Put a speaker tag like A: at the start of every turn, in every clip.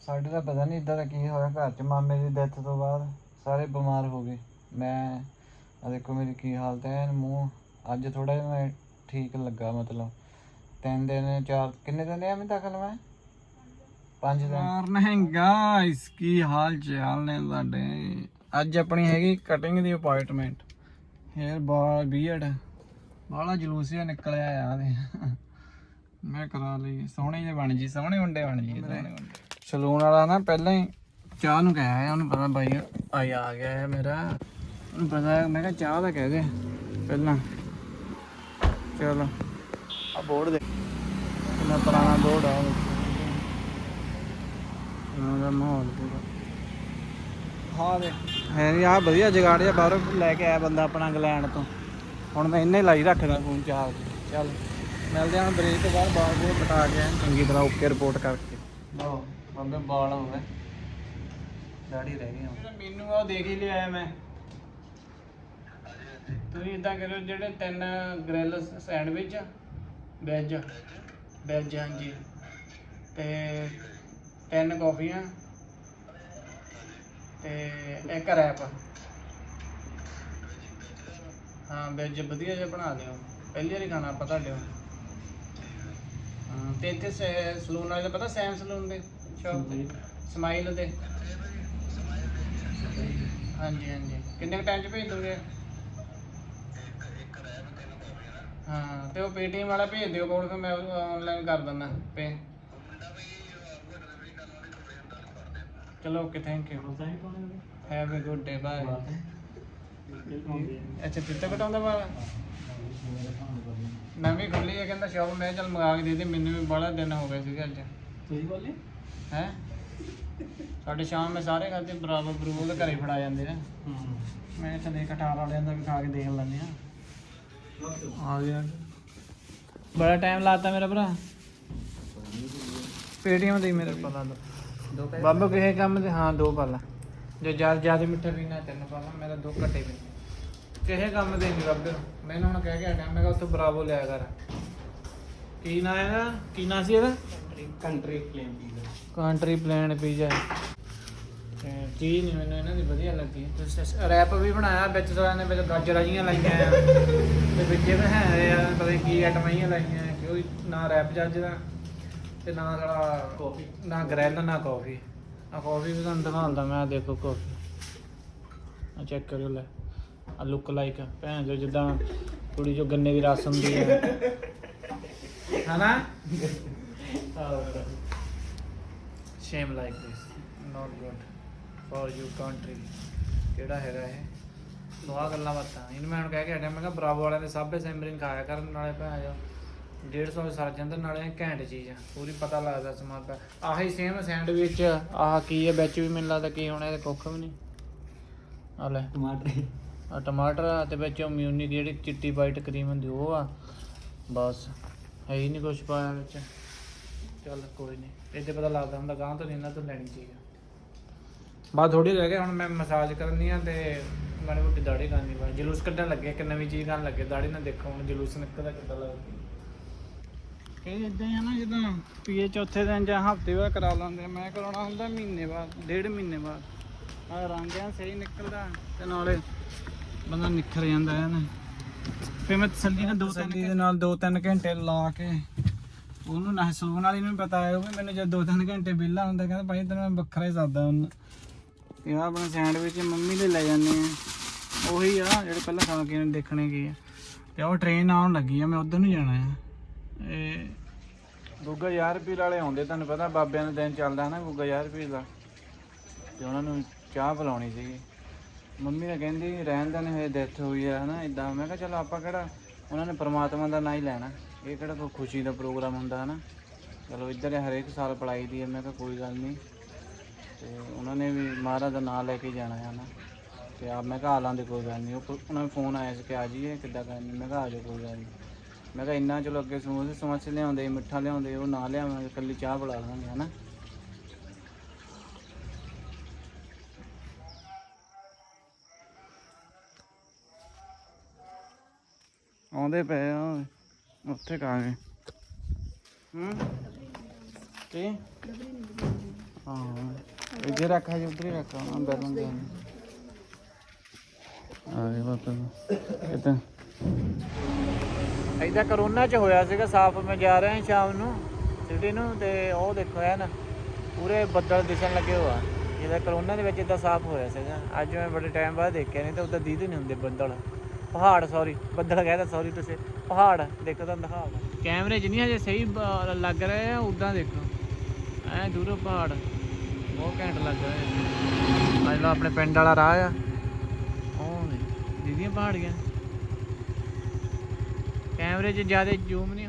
A: ਸਾਡੇ ਦਾ ਪਤਾ ਨਹੀਂ ਇਦਾਂ ਦਾ ਕੀ ਹੋਇਆ ਘਰ 'ਚ। ਮਾਮੇ ਦੀ ਡੈਥ ਤੋਂ ਬਾਅਦ ਸਾਰੇ ਬਿਮਾਰ ਹੋ ਗਏ। ਮੈਂ ਆ ਦੇਖੋ ਮੇਰੀ ਕੀ ਹਾਲਤ ਹੈ ਐਨ ਮੂੰਹ ਅੱਜ ਥੋੜਾ ਜਿਹਾ ਮੈਂ ਠੀਕ ਲੱਗਾ ਮਤਲਬ। ਤਿੰਨ ਦਿਨ ਚਾਰ ਕਿੰਨੇ ਦਿਨ ਆ ਮੈਂ ਦਾਖਲ ਮੈਂ ਪੰਜ ਦਿਨ। ਮਾਰਨ ਗਾਇਸ ਕੀ ਹਾਲ ਚਾਲ ਨੇ ਤੁਹਾਡੇ? ਅੱਜ ਆਪਣੀ ਹੈਗੀ ਕਟਿੰਗ ਦੀ ਅਪਾਇੰਟਮੈਂਟ ਹੇਅਰ ਬਾਲ ਬੀਅਰਡ ਬਾਲਾ ਜਲੂਸ ਜਿਹਾ ਨਿਕਲਿਆ ਆ ਦੇ ਮੈਂ ਕਰਾ ਲਈ। ਸੋਹਣੀ ਜਿਹੀ ਬਣ ਜੀ ਸੋਹਣੇ ਮੁੰਡੇ ਬਣ ਜੀ ਸੋਹਣੇ ਮੁੰਡੇ। ਸਲੂਨ ਵਾਲਾ ਨਾ ਪਹਿਲਾਂ ਹੀ ਚਾਹ ਨੂੰ ਕਹਿਆ ਹੈ ਉਹਨੂੰ ਪਤਾ ਬਾਈ ਆਈ ਆ ਗਿਆ ਹੈ ਮੇਰਾ। ਉਹਨੂੰ ਪਤਾ ਹੈ, ਮੈਂ ਕਿਹਾ ਚਾਹ ਦਾ ਕਹਿ ਦੇ ਪਹਿਲਾਂ। ਚਲੋ। ਆ ਬੋਰਡ ਦੇ। ਕਿੰਨਾ ਪੁਰਾਣਾ ਬੋਰਡ ਆ ਉਹਨਾਂ ਮਾਹੌਲ ਪੂਰਾ। ਹਾਂ ਦੇ ਹੈ ਨਹੀਂ ਆ ਵਧੀਆ ਜਗਾੜ ਜਿਹਾ ਬਾਹਰੋਂ ਲੈ ਕੇ ਆਇਆ ਬੰਦਾ ਆਪਣਾ ਇੰਗਲੈਂਡ ਤੋਂ। ਹੁਣ ਮੈਂ ਇੰਨੇ ਲਾਈ ਰੱਖਦਾ ਫੋਨ ਚਾਰਜ। ਚੱਲ। ਮਿਲਦੇ ਹਾਂ ਬ੍ਰੇਕ ਤੋਂ ਬਾਅਦ ਬਾਲ ਬਟਾ ਕੇ ਚੰਗੀ ਤਰ੍ਹਾਂ ਓਕੇ ਰਿਪੋਰਟ ਕਰਕੇ। ਲਓ। ਬੰਦੇ ਬਾਲ ਹੋ ਗਏ ਦਾੜੀ ਰਹਿ ਗਈ ਹੁਣ। ਮੈਨੂੰ ਉਹ ਦੇਖ ਹੀ ਲਿਆ ਮੈਂ। ਤੁਸੀਂ ਇਦਾਂ ਕਰੋ ਜਿਹੜੇ ਤਿੰਨ ਗ੍ਰਿਲ ਸੈਂਡਵਿਚ, ਵੈਜ ਵੈਜ, ਹਾਂਜੀ। ਤੇ ਤਿੰਨ ਕੌਫੀਆਂ ਤੇ ਇੱਕ ਰੈਪ। ਹਾਂ, ਵੈਜ ਵਧੀਆ ਜਿਹਾ ਬਣਾ ਦਿਓ ਪਹਿਲੀ ਵਾਰੀ ਖਾਣਾ ਆਪਾਂ ਤੁਹਾਡੇ ਹਾਂ, ਤੇ ਇੱਥੇ ਸਲੂਨ ਵਾਲੇ ਦਾ ਪਤਾ ਸੈਮ ਸਲੂਨ ਦੇ? ਸ਼ਾਪ ਤੇ ਸਮਾਈਲ ਦੇ ਹਾਂਜੀ ਹਾਂਜੀ। ਕਿੰਨੇ ਟਾਈਮ ਚ ਭੇਜ ਦੋਗੇ? ਹਾਂ ਤੇ ਉਹ ਪੇਟੀਐਮ ਵਾਲਾ ਭੇਜ ਦਿਓ ਕੋਲ ਫਿਰ ਮੈਂ ਆਨਲਾਈਨ ਕਰ ਦਿੰਦਾ ਪੇ ਚਲੋ okay thank you have a good day bye ਅੱਛਾ ਤਿੱਤੇ ਕਟਾਉਂਦਾ ਵਾਲਾ ਨਵੀਂ ਖੁੱਲੀ ਹੈ ਕਹਿੰਦਾ ਸ਼ੌਪ ਮੈਂ ਚੱਲ ਮੰਗਾ ਕੇ ਦੇ ਦੇ ਮੈਨੂੰ ਵੀ ਬੜਾ ਦਿਨ ਹੋ ਗਏ ਸੀਗੇ ਅੱਜ।
B: ਤੁਸੀਂ ਬੋਲੇ
A: ਹੈ? ਸਾਡੇ ਸ਼ਾਮ ਮੈਂ ਸਾਰੇ ਖਾਤੇ ਬਰਾਬਰ ਬਰੂਬਰ ਦੇ ਘਰੇ ਫੜਾ ਜਾਂਦੇ ਨੇ ਮੈਂ ਚੱਲ ਕਟਾਰ ਵਾਲਿਆਂ ਦਾ ਵੀ ਖਾ ਕੇ ਦੇਖ ਲੈਂਦੇ ਆ। ਆ ਗਿਆ। ਬੜਾ ਟਾਈਮ ਲਾਤਾ ਮੇਰਾ ਭਰਾ। ਪੇਟੀਐਮ ਦੇ ਮੇਰੇ ਪਾ ਲਾ। ਦੋ ਬਾਬਾ ਕਿਸੇ ਕੰਮ ਤੇ ਹਾਂ ਦੋ ਪਾ ਲਾ। ਜੇ ਜ਼ਿਆਦਾ ਜ਼ਿਆਦਾ ਮਿੱਠਾ ਪੀਣਾ ਤਿੰਨ ਪਾ ਲਾ। ਮੇਰਾ ਦੋ ਘੱਟੇ ਪੀ ਕਿਸੇ ਕੰਮ ਦੇ ਨਹੀਂ ਬਾਬੇ। ਮੈਨੂੰ ਹੁਣ ਕਹਿ ਕੇ ਹਟਿਆ ਮੈਂ ਕਿਹਾ ਉੱਥੋਂ ਬਰਾਬੋ ਲਿਆ ਕਰ। ਕੀ ਨਾਂ ਇਹਦਾ? ਕੀ ਨਾਂ ਸੀ ਇਹਦਾ?
B: Country pizza
A: country plan pizza ਤੇ ਚੀਜ਼ ਨਹੀਂ ਮੈਨੂੰ ਇਹਨਾਂ ਦੀ ਵਧੀਆ ਲੱਗੀ। ਰੈਪ ਵੀ ਬਣਾਇਆ ਵਿੱਚ ਸਾਰਿਆਂ ਨੇ ਵਿੱਚ ਗਾਜਰਾਂ ਜੀਆਂ ਲਾਈਆਂ ਆ। ਤੇ ਵਿੱਚ ਇਹ ਹੈ ਆ ਪਤਾ ਕੀ ਆਈਟਮਾਂ ਜਿਹੀਆਂ ਲਾਈਆਂ ਆ, ਕੋਈ ਨਾ ਰੈਪ ਜੱਜ ਦਾ ਤੇ ਨਾ ਸਾਲਾ
B: Coffee।
A: ਨਾ ਗ੍ਰੈਲ ਨਾ ਕਾਫੀ ਆ ਕਾਫੀ ਵੀ ਤੁਹਾਨੂੰ ਦਿਖਾਉਂਦਾ ਮੈਂ ਆਹ ਦੇਖੋ ਕਾਫੀ ਆ ਚੈੱਕ ਕਰਿਓ ਲੈ। ਆ ਲੁੱਕ ਲਾਈਕ ਭੈਣ ਜੋ ਜਿੱਦਾਂ ਕੁੜੀ ਜੋ ਗੰਨੇ ਦੀ ਰਸ ਹੁੰਦੀ ਹੈ ਹਨਾ? Shame like this not good for you country ਕਿਹੜਾ ਹੈਗਾ ਇਹ? ਦੁਆ ਗੱਲਾਂ ਬਾਤਾਂ। ਇਹਨੂੰ ਮੈਂ ਹੁਣ ਕਹਿ ਕੇ ਹਟਿਆ ਮੈਂ ਕਿਹਾ ਬਰਾਵੋ ਵਾਲਿਆਂ ਦੇ ਸਾਬੇ ਸੈਂਬਰਿੰਗ ਖਾਇਆ ਕਰਨ ਨਾਲੇ ਭੈਣ ਜੋ 150 ਵਿੱਚ ਸਰ ਜਾਂਦਾ ਨਾਲੇ ਇਹ ਘੈਂਟ ਚੀਜ਼ ਆ। ਪੂਰੀ ਪਤਾ ਲੱਗਦਾ ਸਮਾਨ ਦਾ ਆਹੀ ਸੇਮ ਸੈਂਡਵਿਚ ਆਹ ਕੀ ਹੈ ਵਿੱਚ ਵੀ ਮੈਨੂੰ ਲੱਗਦਾ ਕੀ ਹੋਣਾ ਇਹਦੇ ਕੁੱਖ ਵੀ ਨਹੀਂ। ਆ ਲੈ।
B: ਟਮਾਟਰ।
A: ਆ ਟਮਾਟਰ ਆ ਤੇ ਵਿੱਚ ਮਿਊਨੀ ਦੀ ਜਿਹੜੀ ਚਿੱਟੀ ਵਾਈਟ ਕਰੀਮ ਹੁੰਦੀ ਉਹ ਆ। ਬਸ। ਹੈ ਹੀ ਨਹੀਂ ਕੁਝ ਪਾਇਆ ਵਿੱਚ। ਚੱਲ ਕੋਈ ਨਹੀਂ ਇਹਦੇ ਪਤਾ ਲੱਗਦਾ ਹੁੰਦਾ ਗਾਂ ਤੋਂ ਨਹੀਂ ਇਹਨਾਂ ਤੋਂ ਲੈਣੀ ਚੀਜ਼ ਬਾਅਦ ਥੋੜੀ ਰਹਿ ਗਿਆ ਹੁਣ ਮੈਂ ਮਸਾਜ ਕਰਨੀ ਆ ਤੇ ਮਾੜੀ ਮੋਟੀ ਦਾੜੀ ਕਰਨੀ ਬਾ ਜਲੂਸ ਕੱਢਣ ਲੱਗੇ ਇੱਕ ਨਵੀਂ ਚੀਜ਼ ਕਰਨ ਲੱਗੇ ਦਾੜੀ ਨਾਲ ਦੇਖੋ ਹੁਣ ਜਲੂਸ ਨਿਕਲਦਾ ਕਿੱਦਾਂ ਲੱਗਦਾ। ਇਹ ਇਦਾਂ ਹੀ ਆ ਨਾ ਜਦੋਂ ਪੀਏ ਚੌਥੇ ਦਿਨ ਜਾਂ ਹਫ਼ਤੇ ਬਾਅਦ ਕਰਾ ਲੈਂਦੇ ਆ। ਮੈਂ ਕਰਾਉਣਾ ਹੁੰਦਾ ਮਹੀਨੇ ਬਾਅਦ ਡੇਢ ਮਹੀਨੇ ਬਾਅਦ। ਆ ਰੰਗ ਆ ਸਹੀ ਨਿਕਲਦਾ ਤੇ ਨਾਲੇ ਬੰਦਾ ਨਿਖਰ ਜਾਂਦਾ ਹੈ ਨਾ ਫਿਰ ਮੈਂ ਤਸੱਲੀ ਨਾਲ ਦੋ ਤਿੰਨ ਦੇ ਨਾਲ ਦੋ ਤਿੰਨ ਘੰਟੇ ਲਾ ਕੇ ਉਹਨੂੰ ਨਾ ਸਲੂਨ ਵਾਲੀ ਨੂੰ ਵੀ ਪਤਾ ਹੈ ਉਹ ਵੀ ਮੈਨੂੰ ਜਦ ਦੋ ਤਿੰਨ ਘੰਟੇ ਵਿਹਲਾ ਹੁੰਦਾ, ਕਹਿੰਦਾ ਭਾਈ ਤੈਨੂੰ ਮੈਂ ਵੱਖਰਾ ਹੀ ਸਾਦਾ ਹੁਣ। ਇਹ ਆ ਆਪਣਾ ਸੈਂਡਵਿਚ ਮੰਮੀ ਦੇ ਲੈ ਜਾਂਦੇ ਆ। ਉਹੀ ਆ, ਜਿਹੜੇ ਪਹਿਲਾਂ ਖਾ ਕੇ ਦੇਖਣੇ ਕੀ ਆ। ਤੇ ਉਹ ਟ੍ਰੇਨ ਆਉਣ ਲੱਗੀ ਆ, ਮੈਂ ਉਧਰ ਨੂੰ ਜਾਣਾ ਆ। ਇਹ ਗੁੱਗਾ ਯਾਰ ਰੁਪਏ ਵਾਲੇ ਆਉਂਦੇ, ਤੁਹਾਨੂੰ ਪਤਾ ਬਾਬਿਆਂ ਦਾ ਦਿਨ ਚੱਲਦਾ ਨਾ ਗੁੱਗਾ ਯਾਰ ਰੁਪਏ ਦਾ। ਤੇ ਉਹਨਾਂ ਨੂੰ ਚਾਹ ਪਿਲਾਉਣੀ ਸੀਗੀ। ਮੰਮੀ ਨੇ ਕਹਿੰਦੀ, ਰਹਿਣ ਦਾ ਨਹੀਂ ਹੋਏ ਡੈਥ ਹੋਈ ਆ ਹਨਾ ਇਦਾਂ ਮੈਂ ਕਿਹਾ, ਚਲੋ ਆਪਾਂ ਕਿਹੜਾ, ਉਹਨਾਂ ਨੇ ਪਰਮਾਤਮਾ ਦਾ ਨਾਂ ਹੀ ਲੈਣਾ। ਇਹ ਕਿਹੜਾ ਕੋਈ ਖੁਸ਼ੀ ਦਾ ਪ੍ਰੋਗਰਾਮ ਹੁੰਦਾ ਹਨਾ? ਚਲੋ ਇੱਧਰ ਹਰੇਕ ਸਾਲ ਪੜਾਈ ਦੀ ਹੈ, ਮੈਂ ਕਿਹਾ ਕੋਈ ਗੱਲ ਨਹੀਂ। ਤੇ ਉਹਨਾਂ ਨੇ ਵੀ ਮਹਾਰਾਜ ਦਾ ਨਾਮ ਲੈ ਕੇ ਜਾਣਾ ਹੈ ਨਾ ਤੇ ਆਪ ਮੈਂ ਕਿਹਾ ਆ ਲਾਂਦੇ ਕੋਈ ਗੱਲ ਨਹੀਂ। ਉਹ ਉਹਨਾਂ ਨੂੰ ਫੋਨ ਆਇਆ ਸੀ ਕਿ ਆ ਜਾਈਏ, ਕਿੱਦਾਂ ਕਰਨੀ ਮੈਂ ਕਿਹਾ ਆ ਜਾਓ, ਕੋਈ ਗੱਲ ਨਹੀਂ। ਮੈਂ ਕਿਹਾ ਇੰਨਾ ਚਲੋ ਅੱਗੇ ਸਮੋਸੇ ਸਮੋਸੇ ਲਿਆਉਂਦੇ, ਮਿੱਠਾ ਲਿਆਉਂਦੇ, ਉਹ ਨਾ ਲਿਆਵਾਂਗੇ, ਇਕੱਲੀ ਚਾਹ ਬੁਲਾ ਲਾਂਗੇ ਹਨਾ। ਆਉਂਦੇ ਪਏ ਆ ਉੱਥੇ ਕਾ ਗਏ। ਹੂੰ? ਕੀ? ਹਾਂ। ਇੱਧਰ ਰੱਖਾ ਜੀ ਉਧਰ ਹੀ ਰੱਖਾ। ਹਾਂ ਬੈਲਨ ਦੇ ਆ। ਗਏ ਬਾਪੇ ਕਿਤੇ ਐਦਾਂ ਕਰੋਨਾ ਚ ਹੋਇਆ ਸੀਗਾ, ਸਾਫ਼। ਮੈਂ ਜਾ ਰਿਹਾ ਸ਼ਾਮ ਨੂੰ, ਸਿਟੀ ਨੂੰ, ਤੇ ਉਹ ਦੇਖੋ ਹੈ ਨਾ ਪੂਰੇ ਬੱਦਲ ਦਿਸਣ ਲੱਗੇ ਹੋਆ। ਜਿਹਦਾ ਕਰੋਨਾ ਦੇ ਵਿੱਚ ਇਦਾਂ ਸਾਫ਼ ਹੋਇਆ ਸੀਗਾ। ਅੱਜ ਮੈਂ ਬੜੇ ਟਾਈਮ ਬਾਅਦ ਦੇਖਿਆ, ਨਹੀਂ ਤਾਂ ਉਦਾਂ ਦੀਦ ਨਹੀਂ ਹੁੰਦੇ ਬੱਦਲ। ਪਹਾੜ ਸੌਰੀ ਬੱਦਲ ਕਹਿੰਦਾ ਸੌਰੀ ਤੁਸੀਂ, ਪਹਾੜ, ਦੇਖੋ ਤੁਹਾਨੂੰ ਦਿਖਾਉਂਦਾ ਕੈਮਰੇ 'ਚ ਨਹੀਂ ਹਜੇ ਸਹੀ ਬ- ਲੱਗ ਰਿਹਾ ਉਦਾਂ ਦੇਖੋ। ਐ ਦੂਰੋਂ ਪਹਾੜ, ਬਹੁਤ ਘੈਂਟ ਲੱਗ ਰਿਹਾ ਅੱਜ ਲੋ ਆਪਣੇ ਪਿੰਡ ਵਾਲਾ ਰਾਹ ਆ। ਉਹ ਨੇ? ਦੀਦੀਆਂ ਪਹਾੜੀਆਂ। ਕੈਮਰੇ 'ਚ ਜ਼ਿਆਦਾ ਜ਼ੂਮ ਨਹੀਂ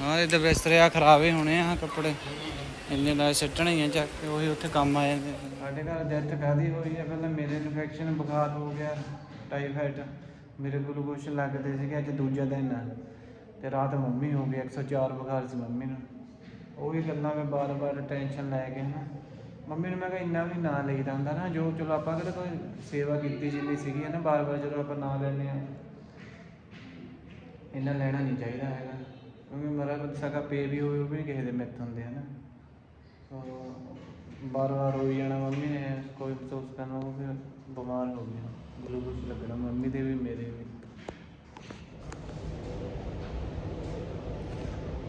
A: ਹਾਂ ਇਹਦੇ ਬਿਸਤਰੇ ਆ ਖਰਾਬ ਹੀ ਹੋਣੇ ਆ ਕੱਪੜੇ। ਇੰਨੇ ਨਾਲ ਸਿੱਟਣੇ ਹੀ ਆ, ਚੱਕ ਕੇ ਉਹੀ ਉੱਥੇ ਕੰਮ ਆ ਜਾਂਦੇ ਸਾਡੇ ਘਰ ਡੈਥ ਕਾਦੀ ਹੋਈ ਹੈ ਪਹਿਲਾਂ ਮੇਰੇ ਇਨਫੈਕਸ਼ਨ ਬੁਖਾਰ ਹੋ ਗਿਆ ਟਾਈਫਾਈਡ ਮੇਰੇ ਗਲੂਕੋਸ਼ ਲੱਗਦੇ ਸੀਗੇ ਅੱਜ ਦੂਜਾ ਦਿਨ। ਆ ਤੇ ਰਾਤ ਮੰਮੀ ਹੋ ਗਈ 104 ਬੁਖਾਰ ਸੀ ਮੰਮੀ ਨੂੰ। ਉਹ ਵੀ ਗੱਲਾਂ ਮੈਂ ਬਾਰ-ਬਾਰ ਟੈਨਸ਼ਨ ਲੈ ਕੇ ਨਾ। ਮੰਮੀ ਨੂੰ ਮੈਂ ਕਿਹਾ ਇੰਨਾ ਵੀ ਨਾ ਲਈਦਾ ਹੁੰਦਾ ਨਾ, ਜੋ ਚਲੋ ਆਪਾਂ ਕਿਹੜਾ ਕੋਈ ਸੇਵਾ ਕੀਤੀ ਜਿੰਨੀ ਸੀਗੀ ਹੈ ਨਾ, ਬਾਰ-ਬਾਰ ਜਦੋਂ ਆਪਾਂ ਨਾਂ ਲੈਂਦੇ ਆ ਇੰਨਾ ਲੈਣਾ ਨਹੀਂ ਚਾਹੀਦਾ ਹੈਗਾ। ਕਿਉਂਕਿ ਮਰਾ ਸਕਾ ਪੇ ਵੀ ਹੋਵੇ ਉਹ ਵੀ ਕਿਸੇ ਦੇ ਮਿੱਥ ਹੁੰਦੇ ਆ ਨਾ। ਬਾਰ ਬਾਰ ਹੋਈ ਜਾਣਾ ਮੰਮੀ ਨੇ, ਕੋਈ ਅਫਸੋਸ ਕਰਨਾ ਉਹ ਫਿਰ ਬਿਮਾਰ ਹੋ ਗਿਆ। ਗਲੂਕੋਜ਼ ਲੱਗਣਾ, ਮੰਮੀ ਦੇ ਵੀ, ਮੇਰੇ ਵੀ।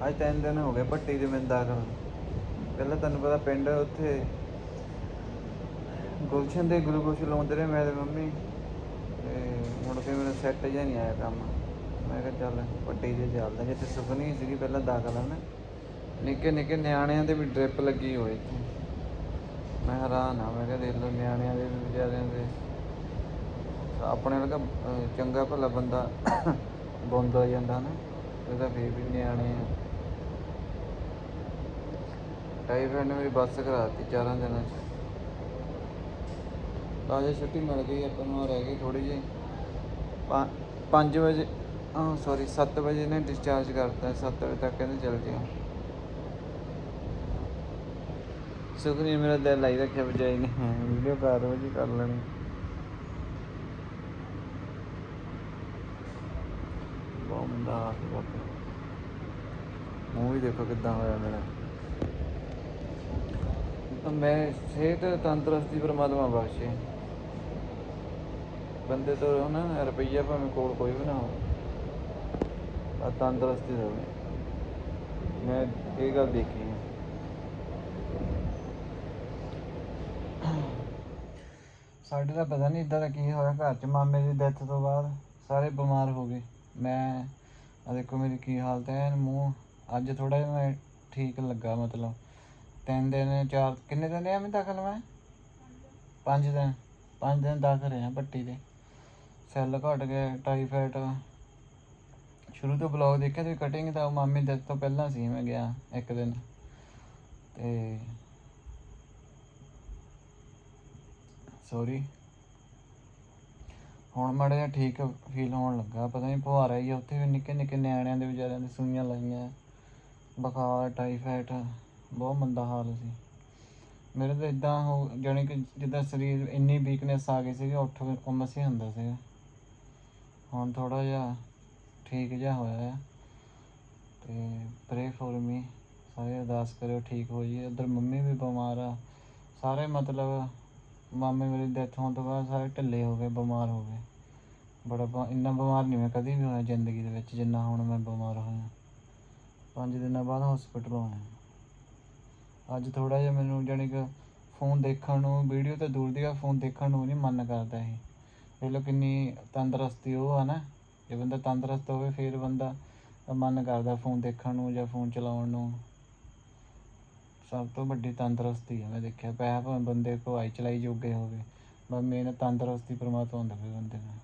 A: ਅੱਜ ਤਿੰਨ ਦਿਨ ਹੋ ਗਏ ਭੱਟੀ ਦੇ ਮਿੰਦਾ ਦਾਖਲ। ਪਹਿਲਾਂ ਤੁਹਾਨੂੰ ਪਤਾ ਪਿੰਡ ਉੱਥੇ ਗੁਲਸ਼ਨ ਦੇ ਗਲੂਕੋਜ਼ ਲਾਉਂਦੇ ਰਹੇ ਮੈਂ ਤੇ ਮੰਮੀ। ਤੇ ਮੁੜ ਕੇ ਮੇਰਾ ਸੈੱਟ ਜਿਹਾ ਨਹੀਂ ਆਇਆ ਕੰਮ। ਮੈਂ ਕਿਹਾ ਚੱਲ ਵੱਡੀ ਜੇ ਚੱਲਦਾ ਜਿੱਥੇ ਸੁਖਨੀ ਸੀਗੀ ਪਹਿਲਾਂ ਦਾਖਲ ਹਨ ਨਿੱਕੇ ਨਿੱਕੇ ਨਿਆਣਿਆਂ ਦੇ ਵੀ ਡ੍ਰਿਪ ਲੱਗੀ ਹੋਈ ਇੱਥੇ ਮੈਂ ਹੈਰਾਨ ਆ ਮੈਂ ਕਿਹਾ ਦੇਖ ਲਓ ਨਿਆਣਿਆਂ ਦੇ ਵੀ ਵਿਚਾਰਿਆਂ ਦੇ। ਆਪਣੇ ਵਰਗਾ ਚੰਗਾ ਭਲਾ ਬੰਦਾ ਬੰਦ ਹੋ ਜਾਂਦਾ ਨਾ ਇਹਦਾ ਫੇਰ ਵੀ ਨਿਆਣੇ ਆ। ਟਾਈਫਾਈਡ ਨੇ ਮੇਰੀ ਬੱਸ ਕਰਾਤੀ ਚਾਰਾਂ ਦਿਨਾਂ ਚ। ਤਾਂ ਜੇ ਛੁੱਟੀ ਮਿਲ ਗਈ, ਆਪਾਂ ਨੂੰ ਰਹਿ ਗਈ ਥੋੜੀ ਜਿਹੀ। 5 ਵਜੇ ਹਾਂ ਸੌਰੀ 7 ਵਜੇ ਨੇ ਡਿਸਚਾਰਜ ਕਰਤਾ 7 ਵਜੇ ਤੱਕ ਕਹਿੰਦੇ ਚੱਲ ਜਿਓ ਸੁਖਨੀ ਮੇਰਾ ਦਿਲ ਲਾਈ ਰੱਖਿਆ ਬਜਾਈ ਨੇ। ਵੀਡੀਓ ਕਰ ਰੋ ਜੀ ਕਰ ਲੈਣੀ। ਬਹੁਤ ਮੰਦਾ ਹਾਲ ਸੀ ਬਾਪੇ ਮੂੰਹ ਵੀ ਦੇਖੋ ਕਿੱਦਾਂ ਹੋਇਆ ਮੇਰਾ। ਤਾਂ ਮੈਂ ਸਿਹਤ ਤੰਦਰੁਸਤੀ ਪਰਮਾਤਮਾ ਬਖਸ਼ੇ। ਬੰਦੇ ਤੋਂ ਨਾ ਰੁਪਈਆ ਭਾਵੇਂ ਕੋਲ ਕੋਈ ਵੀ ਨਾ ਹੋ ਆ ਤੰਦਰੁਸਤੀ ਹੋਵੇ ਮੈਂ ਇਹ ਗੱਲ ਦੇਖੀ ਹੈ। ਸਾਡੇ ਦਾ ਪਤਾ ਨਹੀਂ ਇਦਾਂ ਦਾ ਕੀ ਹੋਇਆ। ਘਰ ਚ ਮਾਮੇ ਦੀ ਡੈਥ ਤੋਂ ਬਾਅਦ ਸਾਰੇ ਬਿਮਾਰ ਹੋ ਗਏ। ਮੈਂ ਆ ਦੇਖੋ ਮੇਰੀ ਕੀ ਹਾਲਤ ਹੈ ਮੂੰਹ ਅੱਜ ਥੋੜਾ ਜਿਹਾ ਮੈਂ ਠੀਕ ਲੱਗਾ ਮਤਲਬ। ਤਿੰਨ ਦਿਨ, ਚਾਰ, ਕਿੰਨੇ ਦਿਨ ਰਿਹਾ ਮੈਂ ਦਾਖਲ ਮੈਂ? ਪੰਜ ਦਿਨ। ਪੰਜ ਦਿਨ ਦਾਖਲ ਰਿਹਾ ਪੱਟੀ ਤੇ ਸੈੱਲ ਘਟ ਗਏ ਟਾਈਫਾਈਡ ਸ਼ੁਰੂ ਤੋਂ ਬਲੌਗ ਦੇਖਿਆ ਤੇ ਕਟਿੰਗ ਤਾਂ ਮਾਮੀ ਦੇ ਤੋਂ ਪਹਿਲਾਂ ਸੀ, ਮੈਂ ਗਿਆ ਇੱਕ ਦਿਨ। ਤੇ ਸੌਰੀ ਹੁਣ ਮਾੜਾ ਜਿਹਾ ਠੀਕ ਫੀਲ ਹੋਣ ਲੱਗਾ, ਪਤਾ ਨਹੀਂ ਫੁਹਾਰਾ ਹੀ ਆ, ਉੱਥੇ ਵੀ ਨਿੱਕੇ ਨਿੱਕੇ ਨਿਆਣਿਆਂ ਦੇ ਵਿਚਾਰਿਆਂ ਦੇ ਸੂਈਆਂ ਲਾਈਆਂ, ਬੁਖਾਰ ਟਾਈਫਾਈਡ ਬਹੁਤ ਮੰਦਾ ਹਾਲ ਸੀ। ਮੇਰੇ ਤਾਂ ਇਦਾਂ ਹੋ, ਜਾਣੀ ਕਿ ਜਿੱਦਾਂ ਸਰੀਰ ਇੰਨੀ ਵੀਕਨੈਸ ਆ ਗਈ ਸੀ ਕਿ ਉੱਠ ਉਮਸ ਹੀ ਹੁੰਦਾ ਸੀਗਾ। ਹੁਣ ਥੋੜਾ ਜਿਹਾ ਠੀਕ ਜਿਹਾ ਹੋਇਆ ਆ। ਤੇ ਪ੍ਰੇ ਫੋਰ ਮੀ ਸਾਰੇ ਅਰਦਾਸ ਕਰਿਓ ਠੀਕ ਹੋ ਜੀ ਉਧਰ ਮੰਮੀ ਵੀ ਬਿਮਾਰ ਆ। ਸਾਰੇ ਮਤਲਬ ਮਾਮੇ ਮੇਰੀ ਡੈਥ ਹੋਣ ਤੋਂ ਬਾਅਦ ਸਾਰੇ ਢਿੱਲੇ ਹੋ ਗਏ, ਬਿਮਾਰ ਹੋ ਗਏ। ਬੜਾ ਬ- ਇੰਨਾ ਬਿਮਾਰ ਨਹੀਂ ਮੈਂ ਕਦੀ ਵੀ ਹੋਇਆ ਜ਼ਿੰਦਗੀ ਦੇ ਵਿੱਚ, ਜਿੰਨਾ ਹੁਣ ਮੈਂ ਬਿਮਾਰ ਹੋਇਆ। ਪੰਜ ਦਿਨਾਂ ਬਾਅਦ ਹਸਪੀਟਲੋਂ ਆਇਆ। ਅੱਜ ਥੋੜਾ ਜਿਹਾ ਮੈਨੂੰ ਜਾਣੀ ਕਿ ਫੋਨ ਦੇਖਣ ਨੂੰ ਵੀਡੀਓ ਤਾਂ ਦੂਰ ਦੀ ਆ ਫੋਨ ਦੇਖਣ ਨੂੰ ਨਹੀਂ ਮਨ ਕਰਦਾ ਇਹ ਦੇਖ ਲਓ ਕਿੰਨੀ ਤੰਦਰੁਸਤੀ ਉਹ ਆ ਨਾ। ਜੇ ਬੰਦਾ ਤੰਦਰੁਸਤ ਹੋਵੇ, ਫਿਰ ਬੰਦਾ ਮਨ ਕਰਦਾ ਫੋਨ ਦੇਖਣ ਨੂੰ ਜਾਂ ਫੋਨ ਚਲਾਉਣ ਨੂੰ। ਸਭ ਤੋਂ ਵੱਡੀ ਤੰਦਰੁਸਤੀ ਹੈ ਮੈਂ ਦੇਖਿਆ। ਪੈਸਾ ਭਾਵੇਂ ਬੰਦੇ ਭਵਾਈ ਚਲਾਈ ਜੋਗੇ ਹੋਵੇ ਬਸ ਮੇਨ ਤੰਦਰੁਸਤੀ ਪ੍ਰਮਾਤਮਾ ਹੁੰਦਾ ਫਿਰ ਬੰਦੇ ਨੂੰ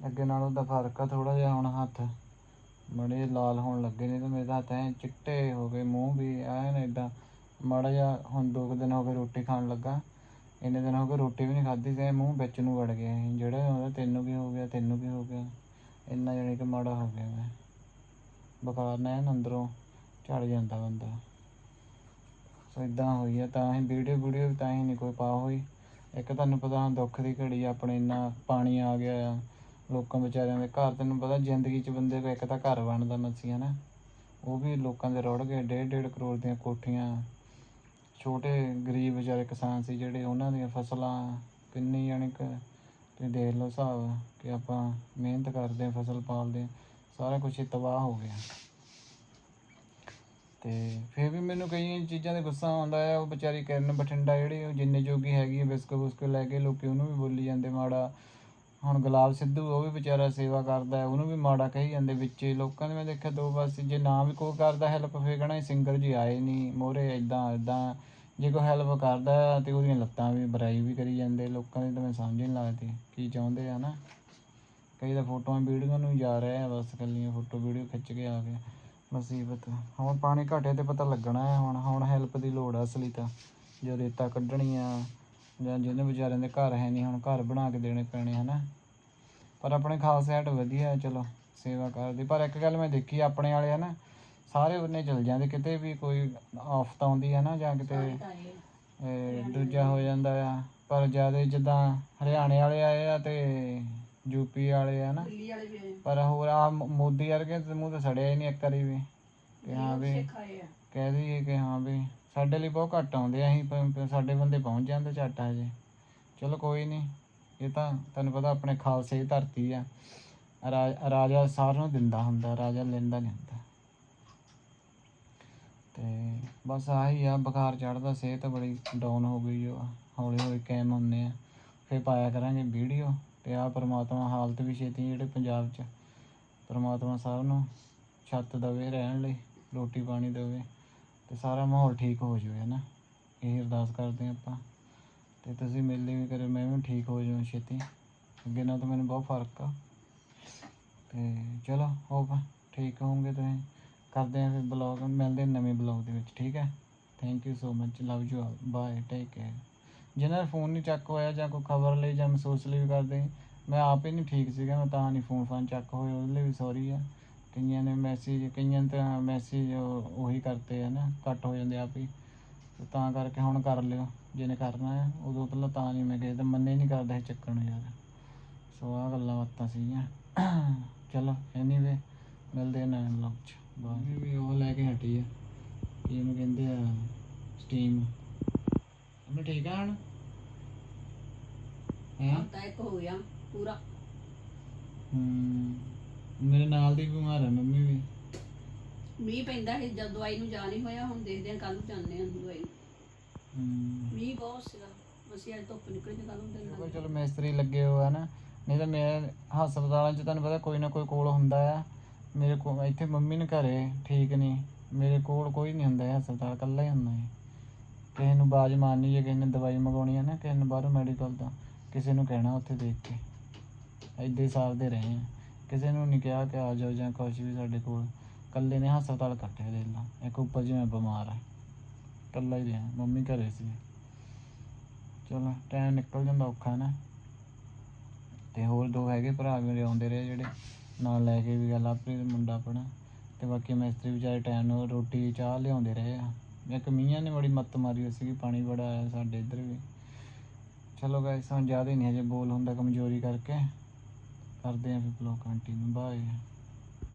A: ਅੱਗੇ ਨਾਲੋਂ ਦਾ ਫ਼ਰਕ ਆ ਥੋੜਾ ਜਿਹਾ, ਹੁਣ ਹੱਥ ਮੜੇ ਲਾਲ ਹੋਣ ਲੱਗੇ ਨੇ ਤੇ ਮੇਰੇ ਤਾਂ ਹੱਥ ਐ ਚਿੱਟੇ ਹੋ ਗਏ, ਮੂੰਹ ਵੀ ਐਨ ਏਦਾਂ। ਮਾੜਾ ਜਿਹਾ ਹੁਣ ਦੋ ਕੁ ਦਿਨ ਹੋ ਗਏ ਰੋਟੀ ਖਾਣ ਲੱਗਾ। ਇੰਨੇ ਦਿਨ ਹੋ ਗਏ ਰੋਟੀ ਵੀ ਨਹੀਂ ਖਾਧੀ, ਤੇ ਮੂੰਹ ਵਿੱਚ ਨੂੰ ਵੜ ਗਿਆ ਸੀ। ਜਿਹੜਾ ਹੁੰਦਾ, ਤੈਨੂੰ ਕੀ ਹੋ ਗਿਆ, ਤੈਨੂੰ ਕੀ ਹੋ ਗਿਆ। ਇੰਨਾ ਜਾਣੀ ਕਿ ਮਾੜਾ ਹੋ ਗਿਆ ਮੈਂ। ਬੁਖਾਰ ਨੇ ਐਨ ਅੰਦਰੋਂ ਝੜ ਜਾਂਦਾ ਬੰਦਾ। ਸੋ ਇਦਾਂ ਹੋਈ ਆ, ਤਾਂ ਹੀ ਵੀਡੀਓ ਵੀਡੀਓ ਤਾਂ ਹੀ ਨਹੀਂ ਕੋਈ ਪਾ ਹੋਈ। ਇੱਕ ਤੁਹਾਨੂੰ ਪਤਾ ਦੁੱਖ ਦੀ ਘੜੀ ਆਪਣੇ ਇੰਨਾ ਪਾਣੀ ਆ ਗਿਆ ਆ। ਲੋਕਾਂ ਵਿਚਾਰਿਆਂ ਦੇ ਘਰ, ਤੈਨੂੰ ਪਤਾ ਜ਼ਿੰਦਗੀ 'ਚ ਬੰਦੇ ਕੋਲ ਇੱਕ ਤਾਂ ਘਰ ਬਣਦਾ ਮੱਸੀ ਹੈ ਨਾ ਉਹ ਵੀ ਲੋਕਾਂ ਦੇ ਰੁੜ ਗਏ ਡੇਢ ਡੇਢ ਕਰੋੜ ਦੀਆਂ ਕੋਠੀਆਂ। ਛੋਟੇ ਗਰੀਬ ਵਿਚਾਰੇ ਕਿਸਾਨ ਸੀ ਜਿਹੜੇ ਉਹਨਾਂ ਦੀਆਂ ਫਸਲਾਂ ਕਿੰਨੀ ਯਾਨੀ ਕਿ ਤੁਸੀਂ ਦੇਖ ਲਓ ਹਿਸਾਬ ਕਿ ਆਪਾਂ ਮਿਹਨਤ ਕਰਦੇ ਫਸਲ ਪਾਲਦੇ ਸਾਰਾ ਕੁਝ ਹੀ ਤਬਾਹ ਹੋ ਗਿਆ। ਤੇ ਫਿਰ ਵੀ ਮੈਨੂੰ ਕਈ ਚੀਜ਼ਾਂ ਦੇ ਗੁੱਸਾ ਆਉਂਦਾ ਹੈ ਉਹ ਵਿਚਾਰੀ ਕਿਰਨ ਬਠਿੰਡਾ ਜਿਹੜੀ ਉਹ ਜਿੰਨੇ ਜੋਗੀ ਹੈਗੀ ਹੈ ਬਿਸਕੁਟ ਬੁਸਕੁਟ ਲੈ ਕੇ ਲੋਕੀ ਉਹਨੂੰ ਵੀ ਬੋਲੀ ਜਾਂਦੇ ਮਾੜਾ। ਹੁਣ ਗੁਲਾਬ ਸਿੱਧੂ, ਉਹ ਵੀ ਵਿਚਾਰਾ ਸੇਵਾ ਕਰਦਾ ਹੈ, ਉਹਨੂੰ ਵੀ ਮਾੜਾ ਕਹੀ ਜਾਂਦੇ ਵਿੱਚ ਲੋਕਾਂ ਨੇ ਮੈਂ ਦੇਖਿਆ ਦੋ ਪਾਸੇ, ਜੇ ਨਾ ਵੀ ਕੋਈ ਕਰਦਾ ਹੈਲਪ ਫੇਰ ਕਹਣਾ ਸਿੰਗਰ ਜੀ ਆਏ ਨਹੀਂ ਮੋਰੇ ਇਦਾਂ ਇਦਾਂ ਜੇ ਕੋਈ ਹੈਲਪ ਕਰਦਾ ਹੈ ਤੇ ਉਹਦੀਆਂ ਲੱਤਾਂ ਵੀ, ਬੁਰਾਈ ਵੀ ਕਰੀ ਜਾਂਦੇ, ਲੋਕਾਂ ਦੀ ਤਾਂ ਮੈਂ ਸਮਝ ਹੀ ਨਹੀਂ ਲੱਗਦੀ ਕੀ ਚਾਹੁੰਦੇ ਆ ਨਾ। ਕਈ ਤਾਂ ਫੋਟੋਆਂ ਵੀਡੀਓ ਨੂੰ ਜਾ ਰਹੇ ਆ, ਬਸ ਕੱਲੀਆਂ ਫੋਟੋ, ਵੀਡੀਓ ਖਿੱਚ ਕੇ ਆ ਗਏ। ਮੁਸੀਬਤ ਹੁਣ ਪਾਣੀ ਘਟੇ ਤੇ ਪਤਾ ਲੱਗਣਾ ਹੈ, ਹੁਣ ਹੁਣ ਹੈਲਪ ਦੀ ਲੋੜ ਆ ਅਸਲੀ ਤਾਂ। ਜੋ ਰੇਤਾ ਕੱਢਣੀ ਆ ਜਾਂ ਜਿਹਨੇ ਵਿਚਾਰਿਆਂ ਦੇ ਘਰ ਹੈ ਨਹੀਂ ਹੁਣ ਘਰ ਬਣਾ ਕੇ ਦੇਣੇ ਪੈਣੇ ਹਨਾ। ਪਰ ਆਪਣੇ ਖਾਸ ਹੈਟ ਵਧੀਆ ਹੈ ਚਲੋ ਸੇਵਾ ਕਰਦੀ। ਪਰ ਇੱਕ ਗੱਲ ਮੈਂ ਦੇਖੀ ਆਪਣੇ ਵਾਲੇ ਆ ਨਾ ਸਾਰੇ ਉਹਨੇ ਚਲ ਜਾਂਦੇ ਕਿਤੇ ਵੀ ਕੋਈ ਆਫਤ ਆਉਂਦੀ ਹੈ ਨਾ ਜਾਂ ਕਿਤੇ ਦੂਜਾ ਹੋ ਜਾਂਦਾ ਆ। ਪਰ ਜ਼ਿਆਦਾ ਜਿੱਦਾਂ ਹਰਿਆਣੇ ਵਾਲੇ ਆਏ ਆ ਤੇ ਯੂਪੀ ਵਾਲੇ ਆ ਨਾ ਪਰ ਹੋਰ ਆ ਮੋਦੀ ਵਰਗੇ ਮੂੰਹ ਤੇ ਸੜਿਆ ਹੀ ਨਹੀਂ ਇੱਕ ਵਾਰੀ ਵੀ। ਕਿ ਹਾਂ ਵੀ ਕਹਿ ਦਈਏ ਕਿ ਹਾਂ ਵੀ ਸਾਡੇ ਲਈ ਬਹੁਤ ਘੱਟ ਆਉਂਦੇ ਆ, ਅਸੀਂ ਸਾਡੇ ਬੰਦੇ ਪਹੁੰਚ ਜਾਂਦੇ ਝੱਟ ਆ ਜੇ। ਚਲੋ ਕੋਈ ਨਹੀਂ ਇਹ ਤਾਂ ਤੁਹਾਨੂੰ ਪਤਾ ਆਪਣੇ ਖਾਲਸੇ ਦੀ ਧਰਤੀ ਆ। ਰਾਜਾ ਸਾਰਿਆਂ ਨੂੰ ਦਿੰਦਾ ਹੁੰਦਾ, ਰਾਜਾ ਲੈਂਦਾ ਨਹੀਂ ਹੁੰਦਾ। ਤੇ ਬਸ ਆਹੀ ਆ, ਬੁਖਾਰ ਚੜਦਾ ਸਿਹਤ ਬੜੀ ਡਾਊਨ ਹੋ ਗਈ ਜੋ ਹੌਲੀ ਹੌਲੀ ਕਾਇਮ ਹੁੰਨੇ ਆ। ਫੇਰ ਪਾਇਆ ਕਰਾਂਗੇ ਵੀਡੀਓ ਤੇ ਆ ਪਰਮਾਤਮਾ ਹਾਲਤ ਵੀ ਛੇਤੀ ਜਿਹੜੇ ਪੰਜਾਬ 'ਚ। ਪਰਮਾਤਮਾ ਸਭ ਨੂੰ ਛੱਤ ਦੇਵੇ ਰਹਿਣ ਲਈ, ਰੋਟੀ ਪਾਣੀ ਦੇਵੇ। ਤੇ ਸਾਰਾ ਮਾਹੌਲ ਠੀਕ ਹੋ ਜਾਵੇ ਹੈ ਨਾ। ਇਹ ਅਰਦਾਸ ਕਰਦੇ ਹਾਂ ਆਪਾਂ। ਤੇ ਤੁਸੀਂ ਮਿਲਦੇ ਵੀ ਕਰਿਓ, ਮੈਂ ਵੀ ਠੀਕ ਹੋ ਜਾਵਾਂ ਛੇਤੀ। ਅੱਗੇ ਨਾਲ ਤਾਂ ਮੈਨੂੰ ਬਹੁਤ ਫ਼ਰਕ ਆ। ਤੇ ਚਲੋ ਹੋਪ ਠੀਕ ਹੋਵੋਗੇ ਤੁਸੀਂ। ਕਰਦੇ ਹਾਂ ਫਿਰ ਬਲੌਗ ਮਿਲਦੇ ਨਵੇਂ ਬਲੌਗ ਦੇ ਵਿੱਚ, ਠੀਕ ਹੈ? Thank you so much love you all bye take care ਜਿਹਨਾਂ ਦਾ ਫੋਨ ਨਹੀਂ ਚੱਕ ਹੋਇਆ ਜਾਂ ਕੋਈ ਖਬਰ ਲਈ ਜਾਂ ਮਹਿਸੂਸ ਲਈ ਵੀ ਕਰਦੇ, ਮੈਂ ਆਪ ਹੀ ਨਹੀਂ ਠੀਕ ਸੀਗਾ, ਮੈਂ ਤਾਂ ਨਹੀਂ ਫੋਨ ਫਾਨ ਚੱਕ ਹੋਇਆ, ਉਹਦੇ ਲਈ ਵੀ ਸੌਰੀ ਆ। ਕਈਆਂ ਨੇ ਮੈਸੇਜ ਕਈਆਂ ਨੇ ਤਾਂ ਮੈਸੇਜ ਉਹੀ ਕਰਤੇ ਆ ਨਾ ਕੱਟ ਹੋ ਜਾਂਦੇ ਆਪ ਹੀ। ਤੇ ਤਾਂ ਕਰਕੇ ਹੁਣ ਕਰ ਲਿਓ ਜਿਹਨੇ ਕਰਨਾ ਹੈ ਉਦੋਂ ਪਹਿਲਾਂ ਤਾਂ ਨਹੀਂ ਮੈਂ ਕਿਸੇ ਦਾ ਮੰਨੇ ਨਹੀਂ ਕਰਦਾ ਸੀ ਚੱਕਣ ਨੂੰ ਯਾਰ। ਸੋ ਆ ਗੱਲਾਂ ਬਾਤਾਂ ਸੀਗੀਆਂ। ਚਲੋ ਐਨੀਵੇ ਮਿਲਦੇ ਆ ਨਵੇਂ ਵਲੌਗ ਚ। ਬਾਏ ਵੀ ਉਹ ਲੈ ਕੇ ਹਟੀ ਆ। ਕੀ ਇਹਨੂੰ ਕਹਿੰਦੇ ਆ ਸਟੀਮ ਮੈਂ ਠੀਕ ਆ ਹਣ? ਹੈ?
C: ਹਫਤਾ ਇੱਕ ਹੋ ਗਿਆ ਪੂਰਾ।
A: ਹਮ ਮੇਰੇ ਨਾਲ ਦੀ ਬਿਮਾਰ ਹੈ ਮੰਮੀ ਵੀ।
C: ਮੀਂਹ ਪੈਂਦਾ ਸੀ ਜਦ ਦਵਾਈ ਨੂੰ ਜਾ ਨਹੀਂ ਹੋਇਆ ਹੁਣ ਦੇਖਦੇ ਆ ਕੱਲ ਨੂੰ ਜਾਂਦੇ ਆ ਦਵਾਈ। ਨੂੰ।
A: ਹਮ
C: ਮੀਂਹ ਬਹੁਤ ਸੀਗਾ ਅਸੀਂ ਅੱਜ ਧੁੱਪ ਨਿਕਲ ਜੇ ਕੱਲ ਨੂੰ ਦਿਨ
A: ਚਲੋ
C: ਲੱਗ
A: ਚਲੋ ਮਿਸਤਰੀ ਲੱਗੇ ਹੋਏ ਆ ਨਾ ਨਹੀਂ ਤਾਂ ਮੈਂ ਹਸਪਤਾਲਾਂ 'ਚ ਤੁਹਾਨੂੰ ਪਤਾ ਕੋਈ ਨਾ ਕੋਈ ਕੋਲ ਹੁੰਦਾ ਆ। ਮੇਰੇ ਕੋਲ ਇੱਥੇ ਮੰਮੀ ਨੇ ਘਰੇ ਠੀਕ ਨਹੀਂ। ਮੇਰੇ ਕੋਲ ਕੋਈ ਨਹੀਂ ਹੁੰਦਾ ਹੈ ਹਸਪਤਾਲ ਇਕੱਲਾ ਹੀ ਹੁੰਦਾ ਹੈ ਕਿਸੇ ਨੂੰ ਬਾਜ ਮਾਰਨੀ ਜੇ ਕਿਸੇ ਨੇ ਦਵਾਈ ਮੰਗਾਉਣੀ ਹੈ ਨਾ ਕਿਸੇ ਨੇ ਬਾਹਰੋਂ ਮੈਡੀਕਲ ਤੋਂ ਕਿਸੇ ਨੂੰ ਕਹਿਣਾ ਉੱਥੇ ਦੇਖ ਕੇ। ਏਦਾਂ ਹੀ ਸਾਰਦੇ ਰਹੇ ਆ। ਕਿਸੇ ਨੂੰ ਨਹੀਂ ਕਿਹਾ ਕਿ ਆ ਜਾਓ ਜਾਂ ਕੁਛ ਵੀ ਸਾਡੇ ਕੋਲ। ਇਕੱਲੇ ਨੇ ਹਸਪਤਾਲ ਕੱਟੇ ਦੇ ਲਾ ਇੱਕ ਉੱਪਰ ਜਿਵੇਂ ਬਿਮਾਰ ਹੈ ਇਕੱਲਾ ਹੀ ਰਿਹਾ। ਮੰਮੀ ਘਰੇ ਸੀ। ਚਲੋ ਟਾਈਮ ਨਿਕਲ ਜਾਂਦਾ ਔਖਾ ਨਾ। ਤੇ ਹੋਰ ਦੋ ਹੈਗੇ ਭਰਾ ਮੇਰੇ ਆਉਂਦੇ ਰਹੇ ਜਿਹੜੇ ਨਾਲ ਲੈ ਕੇ ਵੀ ਗੱਲ ਆਪਣੀ ਮੁੰਡਾ ਆਪਣਾ। ਤੇ ਬਾਕੀ ਮਿਸਤਰੀ ਵਿਚਾਰੇ ਟਾਈਮ ਨਾਲ ਰੋਟੀ, ਚਾਹ ਲਿਆਉਂਦੇ ਰਹੇ ਆ। ਇੱਕ ਮੀਆਂ ਨੇ ਬੜੀ ਮੱਤ ਮਾਰੀ ਹੋਈ ਸੀਗੀ, ਪਾਣੀ ਬੜਾ ਆਇਆ ਸਾਡੇ ਇੱਧਰ ਵੀ। ਚਲੋ ਗਾਇਸ ਹੁਣ ਜ਼ਿਆਦਾ ਨਹੀਂ ਹਜੇ ਬੋਲ ਹੁੰਦਾ ਕਮਜ਼ੋਰੀ ਕਰਕੇ। ਕਰਦੇ ਆਂ ਫਿਰ ਬਲੌਗ ਕੰਟੀਨਿਊ ਬਾਏ